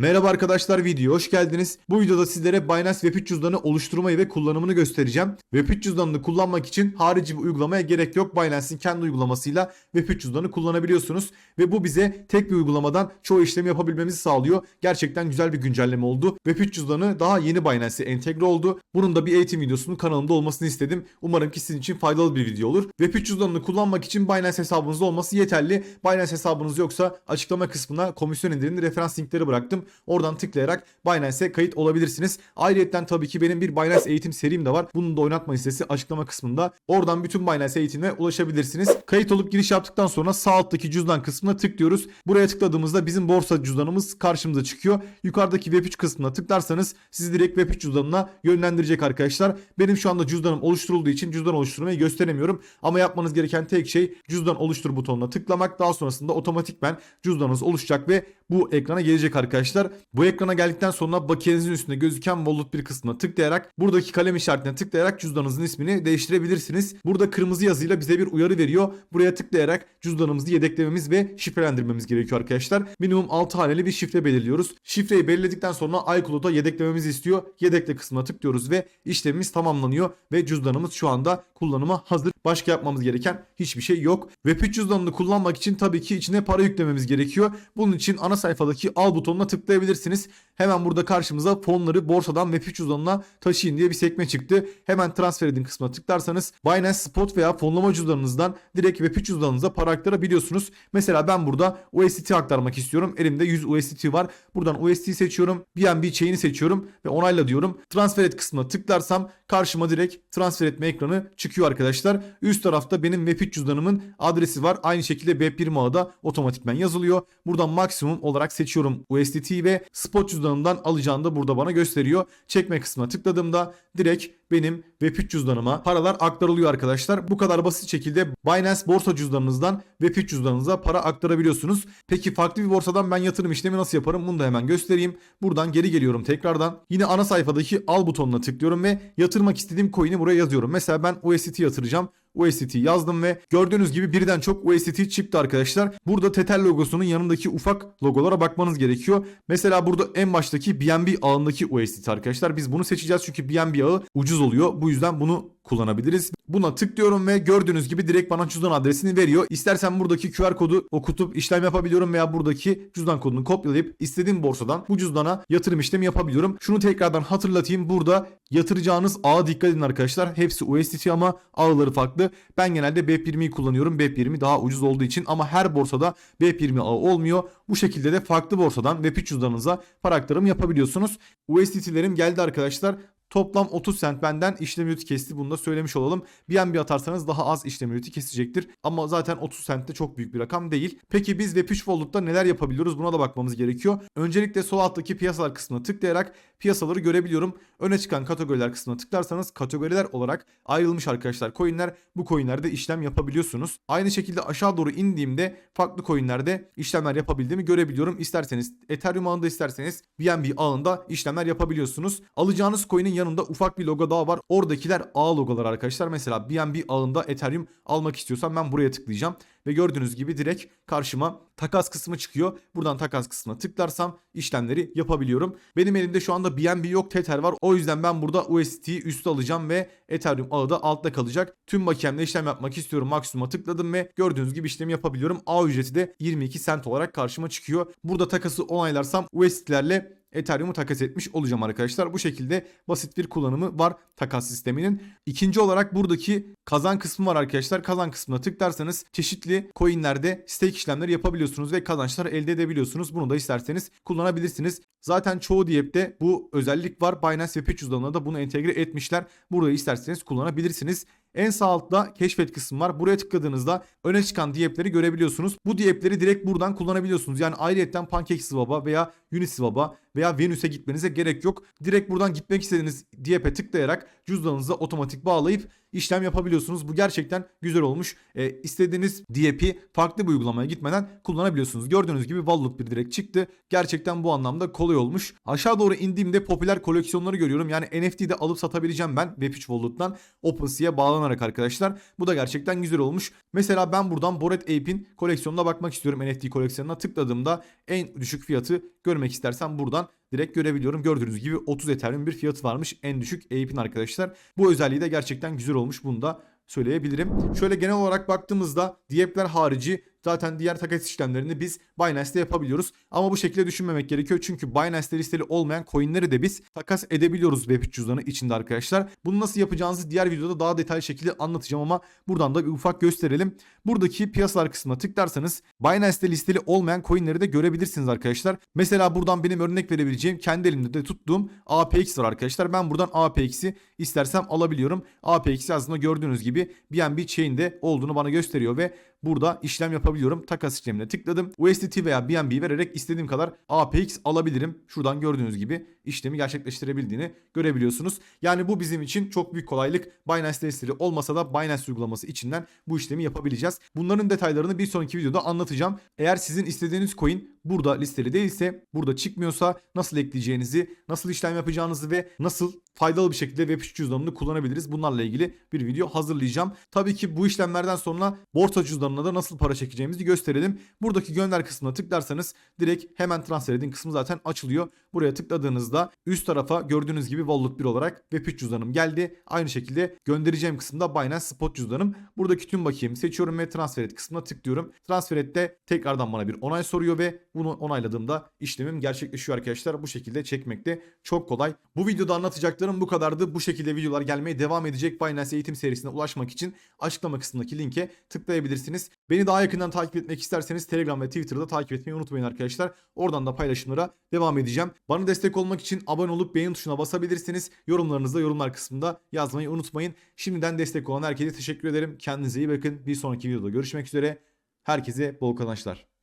Merhaba arkadaşlar videoya hoş geldiniz. Bu videoda sizlere Binance Web3 cüzdanı oluşturmayı ve kullanımını göstereceğim. Web3 cüzdanını kullanmak için harici bir uygulamaya gerek yok. Binance'in kendi uygulamasıyla Web3 cüzdanı kullanabiliyorsunuz. Ve bu bize tek bir uygulamadan çoğu işlemi yapabilmemizi sağlıyor. Gerçekten güzel bir güncelleme oldu. Web3 cüzdanı daha yeni Binance'e entegre oldu. Bunun da bir eğitim videosunun kanalımda olmasını istedim. Umarım ki sizin için faydalı bir video olur. Web3 cüzdanını kullanmak için Binance hesabınızda olması yeterli. Binance hesabınız yoksa açıklama kısmına komisyon indirimli referans linkleri bıraktım. Oradan tıklayarak Binance'e kayıt olabilirsiniz. Ayrıca tabii ki benim bir Binance eğitim serim de var. Bunun da oynatma listesi açıklama kısmında. Oradan bütün Binance eğitimine ulaşabilirsiniz. Kayıt olup giriş yaptıktan sonra sağ alttaki cüzdan kısmına tıklıyoruz. Buraya tıkladığımızda bizim borsa cüzdanımız karşımıza çıkıyor. Yukarıdaki Web3 kısmına tıklarsanız sizi direkt Web3 cüzdanına yönlendirecek arkadaşlar. Benim şu anda cüzdanım oluşturulduğu için cüzdan oluşturmayı gösteremiyorum. Ama yapmanız gereken tek şey cüzdan oluştur butonuna tıklamak. Daha sonrasında otomatikmen cüzdanınız oluşacak ve bu ekrana gelecek arkadaşlar. Bu ekrana geldikten sonra bakiyenizin üstünde gözüken Wallet bir kısmına tıklayarak buradaki kalem işaretine tıklayarak cüzdanınızın ismini değiştirebilirsiniz. Burada kırmızı yazıyla bize bir uyarı veriyor. Buraya tıklayarak cüzdanımızı yedeklememiz ve şifrelendirmemiz gerekiyor arkadaşlar. Minimum 6 haneli bir şifre belirliyoruz. Şifreyi belirledikten sonra iCloud'a yedeklememizi istiyor. Yedekle kısmına tıklıyoruz ve işlemimiz tamamlanıyor ve cüzdanımız şu anda kullanıma hazır. Başka yapmamız gereken hiçbir şey yok. Web3 cüzdanını kullanmak için tabii ki içine para yüklememiz gerekiyor. Bunun için ana sayfadaki al butonuna tıklayabilirsiniz. Hemen burada karşımıza fonları borsadan Web3 cüzdanına taşıyın diye bir sekme çıktı. Hemen transfer edin kısmına tıklarsanız Binance Spot veya fonlama cüzdanınızdan direkt Web3 cüzdanınıza para aktarabiliyorsunuz. Mesela ben burada USDT aktarmak istiyorum. Elimde 100 USDT var. Buradan USDT seçiyorum. BNB chain'i seçiyorum ve onayla diyorum. Transfer et kısmına tıklarsam karşıma direkt transfer etme ekranı çıkıyor arkadaşlar. Üst tarafta benim Web3 cüzdanımın adresi var. Aynı şekilde Web1 ağda otomatikmen yazılıyor. Buradan maksimum olarak seçiyorum USDT ve spot cüzdanımdan alacağını da burada bana gösteriyor. Çekme kısmına tıkladığımda direkt benim Web3 cüzdanıma paralar aktarılıyor arkadaşlar. Bu kadar basit şekilde Binance borsa cüzdanınızdan Web3 cüzdanınıza para aktarabiliyorsunuz. Peki farklı bir borsadan ben yatırım işlemi nasıl yaparım? Bunu da hemen göstereyim. Buradan geri geliyorum tekrardan. Yine ana sayfadaki al butonuna tıklıyorum ve yatırmak istediğim coin'i buraya yazıyorum. Mesela ben USDT yatıracağım. USDT yazdım ve gördüğünüz gibi birden çok USDT çıktı arkadaşlar. Burada Tether logosunun yanındaki ufak logolara bakmanız gerekiyor. Mesela burada en baştaki BNB ağındaki USDT arkadaşlar. Biz bunu seçeceğiz çünkü BNB ağı ucuz oluyor. Bu yüzden bunu kullanabiliriz. Buna tıklıyorum ve gördüğünüz gibi direkt bana cüzdan adresini veriyor. İstersen buradaki QR kodu okutup işlem yapabiliyorum veya buradaki cüzdan kodunu kopyalayıp istediğim borsadan bu cüzdana yatırım işlemi yapabiliyorum. Şunu tekrardan hatırlatayım. Burada yatıracağınız ağa dikkat edin arkadaşlar. Hepsi USDT ama ağları farklı. Ben genelde BEP20'yi kullanıyorum. BEP20 daha ucuz olduğu için ama her borsada BEP20 ağı olmuyor. Bu şekilde de farklı borsadan Web3 cüzdanınıza para aktarım yapabiliyorsunuz. USDT'lerim geldi arkadaşlar. Toplam 30 cent benden işlem ücreti kesti. Bunu da söylemiş olalım. BNB atarsanız daha az işlem ücreti kesecektir. Ama zaten 30 cent de çok büyük bir rakam değil. Peki biz Web3 Wallet'ta neler yapabiliyoruz? Buna da bakmamız gerekiyor. Öncelikle sol alttaki piyasalar kısmına tıklayarak piyasaları görebiliyorum. Öne çıkan kategoriler kısmına tıklarsanız kategoriler olarak ayrılmış arkadaşlar coinler. Bu coinlerde işlem yapabiliyorsunuz. Aynı şekilde aşağı doğru indiğimde farklı coinlerde işlemler yapabildiğimi görebiliyorum. İsterseniz Ethereum ağında isterseniz BNB ağında işlemler yapabiliyorsunuz. Alacağınız coin'in yanında ufak bir logo daha var. Oradakiler ağ logolar arkadaşlar. Mesela BNB ağında Ethereum almak istiyorsam ben buraya tıklayacağım. Ve gördüğünüz gibi direkt karşıma takas kısmı çıkıyor. Buradan takas kısmına tıklarsam işlemleri yapabiliyorum. Benim elimde şu anda BNB yok Tether var. O yüzden ben burada USDT'yi üstte alacağım ve Ethereum ağı da altta kalacak. Tüm bakiyemle işlem yapmak istiyorum. Maksimuma tıkladım ve gördüğünüz gibi işlemi yapabiliyorum. Ağ ücreti de 22 cent olarak karşıma çıkıyor. Burada takası onaylarsam USDT'lerle Ethereum'u takas etmiş olacağım arkadaşlar. Bu şekilde basit bir kullanımı var takas sisteminin. İkinci olarak buradaki kazan kısmı var arkadaşlar. Kazan kısmına tıklarsanız çeşitli coinlerde stake işlemleri yapabiliyorsunuz ve kazançlar elde edebiliyorsunuz. Bunu da isterseniz kullanabilirsiniz. Zaten çoğu diyepte bu özellik var. Binance Web3 cüzdanına da bunu entegre etmişler. Burada isterseniz kullanabilirsiniz. En sağ altta keşfet kısmı var. Buraya tıkladığınızda öne çıkan diyepleri görebiliyorsunuz. Bu diyepleri direkt buradan kullanabiliyorsunuz. Yani ayrıyetten PancakeSwap'a veya Uniswap'a veya Venüs'e gitmenize gerek yok. Direkt buradan gitmek istediğiniz diyepe tıklayarak cüzdanınıza otomatik bağlayıp işlem yapabiliyorsunuz. Bu gerçekten güzel olmuş. E, istediğiniz DAP farklı bir uygulamaya gitmeden kullanabiliyorsunuz. Gördüğünüz gibi Wallet bir direkt çıktı. Gerçekten bu anlamda kolay olmuş. Aşağı doğru indiğimde popüler koleksiyonları görüyorum. Yani NFT'de alıp satabileceğim ben Web3 Wallet'tan OpenSea'ya bağlanarak arkadaşlar. Bu da gerçekten güzel olmuş. Mesela ben buradan Bored Ape'in koleksiyonuna bakmak istiyorum. NFT koleksiyonuna tıkladığımda en düşük fiyatı görmek istersem buradan direkt görebiliyorum. Gördüğünüz gibi 30 Ethereum bir fiyatı varmış en düşük Ape'in arkadaşlar. Bu özelliği de gerçekten güzel olmuş. Bunu da söyleyebilirim. Şöyle genel olarak baktığımızda Diep'ler harici zaten diğer takas işlemlerini biz Binance'te yapabiliyoruz. Ama bu şekilde düşünmemek gerekiyor. Çünkü Binance'te listeli olmayan coinleri de biz takas edebiliyoruz Web3 cüzdanı içinde arkadaşlar. Bunu nasıl yapacağınızı diğer videoda daha detaylı şekilde anlatacağım ama buradan da bir ufak gösterelim. Buradaki piyasalar kısmına tıklarsanız Binance'te listeli olmayan coinleri de görebilirsiniz arkadaşlar. Mesela buradan benim örnek verebileceğim kendi elimde de tuttuğum APX var arkadaşlar. Ben buradan APX'i istersem alabiliyorum. APX aslında gördüğünüz gibi BNB chain'de olduğunu bana gösteriyor ve burada işlem yapabiliyorum. Takas işlemine tıkladım. USDT veya BNB vererek istediğim kadar APX alabilirim. Şuradan gördüğünüz gibi işlemi gerçekleştirebildiğini görebiliyorsunuz. Yani bu bizim için çok büyük kolaylık. Binance listeli olmasa da Binance uygulaması içinden bu işlemi yapabileceğiz. Bunların detaylarını bir sonraki videoda anlatacağım. Eğer sizin istediğiniz coin burada listeli değilse, burada çıkmıyorsa nasıl ekleyeceğinizi, nasıl işlem yapacağınızı ve nasıl faydalı bir şekilde Web3 cüzdanını kullanabiliriz. Bunlarla ilgili bir video hazırlayacağım. Tabii ki bu işlemlerden sonra borsa cüzdanına da nasıl para çekeceğimizi gösterelim. Buradaki gönder kısmına tıklarsanız direkt hemen transfer edin kısmı zaten açılıyor. Buraya tıkladığınızda üst tarafa gördüğünüz gibi Wallet 1 olarak Web3 cüzdanım geldi. Aynı şekilde göndereceğim kısımda Binance Spot cüzdanım. Buradaki tüm bakayım seçiyorum ve transfer et kısmına tıklıyorum. Transfer ette tekrardan bana bir onay soruyor ve bunu onayladığımda işlemim gerçekleşiyor arkadaşlar. Bu şekilde çekmekte çok kolay. Bu videoda anlatacaklarım bu kadardı. Bu şekilde videolar gelmeye devam edecek. Binance eğitim serisine ulaşmak için açıklama kısmındaki linke tıklayabilirsiniz. Beni daha yakından takip etmek isterseniz Telegram ve Twitter'da takip etmeyi unutmayın arkadaşlar. Oradan da paylaşımlara devam edeceğim. Bana destek olmak için abone olup beğen tuşuna basabilirsiniz. Yorumlarınızı da yorumlar kısmında yazmayı unutmayın. Şimdiden destek olan herkese teşekkür ederim. Kendinize iyi bakın. Bir sonraki videoda görüşmek üzere. Herkese bol kazançlar.